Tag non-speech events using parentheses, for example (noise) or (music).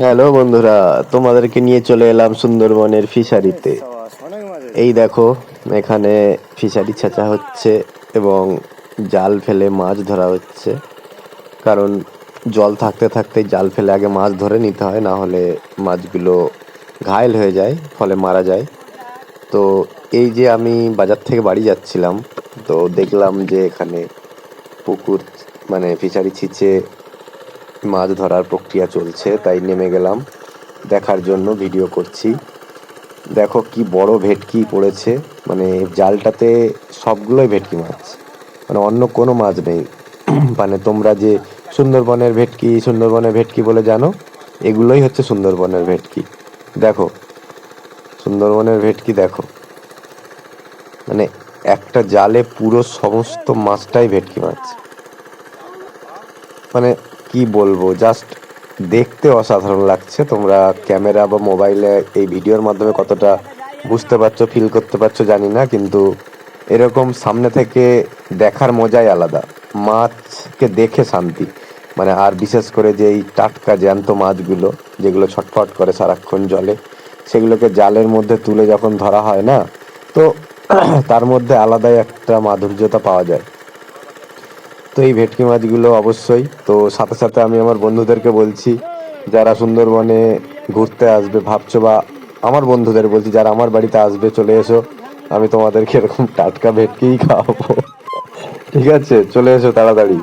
Hello বন্ধুরা, তোমাদেরকে নিয়ে চলে এলাম সুন্দরবনের ফিশারিতে। এই দেখো, এখানে ফিশারি ছেঁচা হচ্ছে এবং জাল ফেলে মাছ ধরা হচ্ছে। কারণ জল থাকতে থাকতে জাল ফেলে আগে মাছ ধরে নিতে হয়, না হলে মাছগুলো ঘায়েল হয়ে যায়, ফলে মারা যায়। তো এই যে আমি বাজার থেকে বাড়ি যাচ্ছিলাম, তো দেখলাম যে এখানে পুকুর মানে ফিশারি ছিঁচে মাছ ধরার প্রক্রিয়া চলছে, তাই নেমে গেলাম। দেখার জন্য ভিডিও করছি। দেখো কি বড় ভেটকি পড়েছে। মানে জালটাতে সবগুলোই ভেটকি মাছ। মানে অন্য কোনো মাছ নেই। (clears throat) মানে তোমরা যে সুন্দরবনের ভেটকি সুন্দরবনের ভেটকি বলে জানো, এগুলোই হচ্ছে সুন্দরবনের ভেটকি। দেখো, সুন্দরবনের ভেটকি দেখো। মানে একটা জালে পুরো সমস্ত মাছটাই ভেটকি মাছ। মানে কি বলব? জাস্ট দেখতে অসাধারণ লাগছে। তোমরা ক্যামেরা বা মোবাইলে এই ভিডিওর মাধ্যমে কতটা বুঝতে পারছ ফিল করতে পারছ জানি না, কিন্তু এরকম সামনে থেকে দেখার মজাই আলাদা। মাছকে দেখে শান্তি। মানে আর বিশেষ করে যে এই টাটকা জ্যান্ত মাছগুলো, যেগুলো ছটফট করে সারাক্ষণ জলে, সেগুলোকে জালের মধ্যে তুলে যখন ধরা হয় না, তো (clears throat) তার মধ্যে আলাদাই একটা মাধুর্যতা পাওয়া যায়। তো এই ভেটকি মাছগুলো অবশ্যই। তো সাথে সাথে আমি আমার বন্ধুদেরকে বলছি, যারা সুন্দরবনে ঘুরতে আসবে, ভাবছ বা আমার বন্ধুদের বলছি, যারা আমার বাড়িতে আসবে, চলে এসো। আমি তোমাদেরকে এরকম টাটকা ভেটকেই খাওয়াবো। ঠিক আছে, চলে এসো তাড়াতাড়ি।